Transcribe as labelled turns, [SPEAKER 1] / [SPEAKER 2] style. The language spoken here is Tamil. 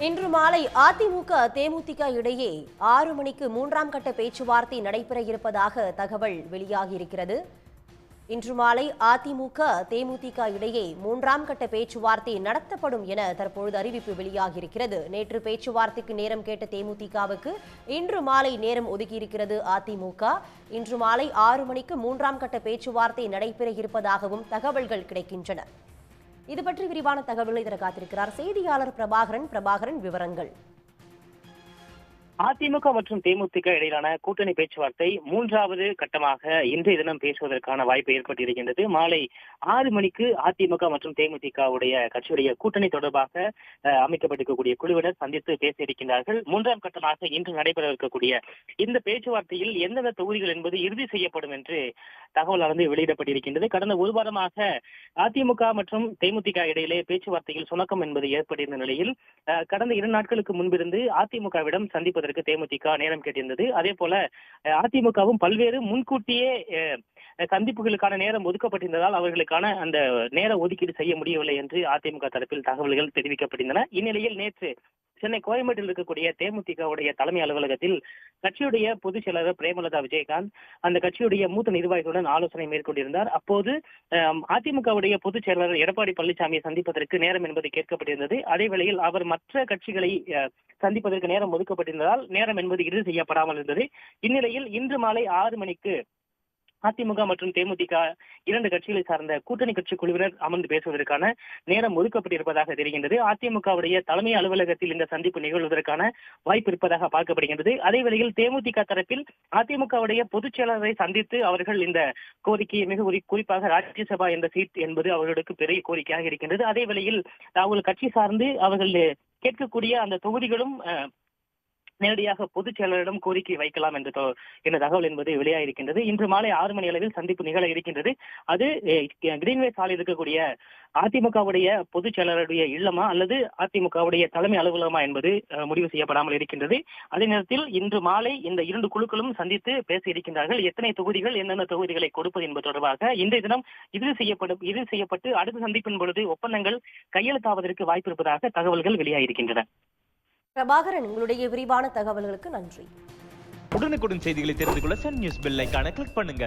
[SPEAKER 1] இன்று மாலை அதிமுக தேமுதிக இடையே ஆறு மணிக்கு மூன்றாம் கட்ட பேச்சுவார்த்தை நடைபெற இருப்பதாக தகவல் வெளியாகியிருக்கிறது. இன்று மாலை அதிமுக தேமுதிக இடையே மூன்றாம் கட்ட பேச்சுவார்த்தை நடத்தப்படும் என தற்பொழுது அறிவிப்பு வெளியாகியிருக்கிறது. நேற்று பேச்சுவார்த்தைக்கு நேரம் கேட்ட தேமுதிகவுக்கு இன்று மாலை நேரம் ஒதுக்கியிருக்கிறது அதிமுக. இன்று மாலை ஆறு மணிக்கு மூன்றாம் கட்ட பேச்சுவார்த்தை நடைபெற இருப்பதாகவும் தகவல்கள் கிடைக்கின்றன. இது பற்றி விரிவான தகவல்களை இதில் காத்திருக்கிறார் செய்தியாளர் பிரபாகரன். பிரபாகரன் விவரங்கள்.
[SPEAKER 2] அதிமுக மற்றும் தேமுதிக இடையிலான கூட்டணி பேச்சுவார்த்தை மூன்றாவது கட்டமாக இன்றைய தினம் பேசுவதற்கான வாய்ப்பு ஏற்பட்டிருக்கின்றது. மாலை ஆறு மணிக்கு அதிமுக மற்றும் தேமுதிகவுடைய கட்சியுடைய கூட்டணி தொடர்பாக அமைக்கப்பட்டிருக்கக்கூடிய குழுவினர் சந்தித்து பேச இருக்கின்றார்கள் மூன்றாம் கட்டமாக இன்று நடைபெற இருக்கக்கூடிய இந்த பேச்சுவார்த்தையில் எந்தெந்த தொகுதிகள் என்பது இறுதி செய்யப்படும் என்று தகவல் வந்து வெளியிடப்பட்டிருக்கின்றது. கடந்த ஒரு வாரமாக அதிமுக மற்றும் தேமுதிக இடையிலே பேச்சுவார்த்தையில் சுணக்கம் என்பது ஏற்பட்டிருந்த நிலையில் கடந்த இரு நாட்களுக்கு முன்பிருந்து அதிமுகவிடம் சந்திப்பதற்கு தேமுதிக நேரம் கேட்டிருந்தது. அதே போல அதிமுகவும் பல்வேறு முன்கூட்டியே சந்திப்புகளுக்கான நேரம் ஒதுக்கப்பட்டிருந்ததால் அவர்களுக்கான அந்த நேர ஒதுக்கீடு செய்ய முடியவில்லை என்று அதிமுக தரப்பில் தகவல்கள் தெரிவிக்கப்பட்டிருந்தன. இந்நிலையில் நேற்று சென்னை கோயம்பேட்டில் இருக்கக்கூடிய தேமுதிகவுடைய தலைமை அலுவலகத்தில் கட்சியுடைய பொதுச் செயலாளர் பிரேமலதா விஜயகாந்த் அந்த கட்சியுடைய மூத்த நிர்வாகிகளுடன் ஆலோசனை மேற்கொண்டிருந்தார். அப்போது அதிமுகவுடைய பொதுச் செயலாளர் எடப்பாடி பழனிசாமியை சந்திப்பதற்கு நேரம் என்பது கேட்கப்பட்டிருந்தது. அதே வேளையில் அவர் மற்ற கட்சிகளை சந்திப்பதற்கு நேரம் ஒதுக்கப்பட்டிருந்ததால் நேரம் என்பது இறுதி செய்யப்படாமல் இருந்தது. இந்நிலையில் இன்று மாலை ஆறு மணிக்கு அதிமுக மற்றும் தேமுதிக இரண்டு கட்சிகளை சார்ந்த கூட்டணி கட்சி குழுவினர் அமர்ந்து பேசுவதற்கான நேரம் ஒதுக்கப்பட்டிருப்பதாக தெரிகின்றது. அதிமுகவுடைய தலைமை அலுவலகத்தில் இந்த சந்திப்பு நிகழ்வதற்கான வாய்ப்பு இருப்பதாக பார்க்கப்படுகின்றது. அதே வேளையில் தேமுதிக தரப்பில் அதிமுகவுடைய பொதுச் செயலாளரை சந்தித்து அவர்கள் இந்த கோரிக்கையை மிக குறிப்பாக ராஜ்யசபா என்ற சீட் என்பது அவர்களுக்கு பெரிய கோரிக்கையாக இருக்கின்றது. அதே வேளையில் அவர்கள் கட்சி சார்ந்து அவர்கள் கேட்கக்கூடிய அந்த தொகுதிகளும் நேரடியாக பொதுச் செயலரிடம் கோரிக்கை வைக்கலாம் என்ற என்ற தகவல் என்பது வெளியாகிருக்கின்றது இன்று மாலை ஆறு மணி அளவில் சந்திப்பு நிகழ இருக்கின்றது. அது கிரீன்வே சாலையில் இருக்கக்கூடிய அதிமுகவுடைய பொதுச் செயலருடைய இல்லமா அல்லது அதிமுகவுடைய தலைமை அலுவலகமா என்பது முடிவு செய்யப்படாமல் இருக்கின்றது. அதே நேரத்தில் இன்று மாலை இந்த இரண்டு குழுக்களும் சந்தித்து பேச இருக்கின்றார்கள். எத்தனை தொகுதிகள் என்னென்ன தொகுதிகளை கொடுப்பது என்பது தொடர்பாக இன்றைய தினம் இறுதி செய்யப்படும் இறுதி செய்யப்பட்டு அடுத்த சந்திப்பின் பொழுது ஒப்பந்தங்கள் கையெழுத்தாவதற்கு வாய்ப்பு இருப்பதாக தகவல்கள் வெளியாகியிருக்கின்றன
[SPEAKER 1] பிரபாகரன் உங்களுடைய விரிவான தகவல்களுக்கு நன்றி.
[SPEAKER 3] உடனுக்குடன் செய்திகளை தெரிந்து கொள்ள சன் நியூஸ் பெல் ஐக்கான கிளிக் பண்ணுங்க.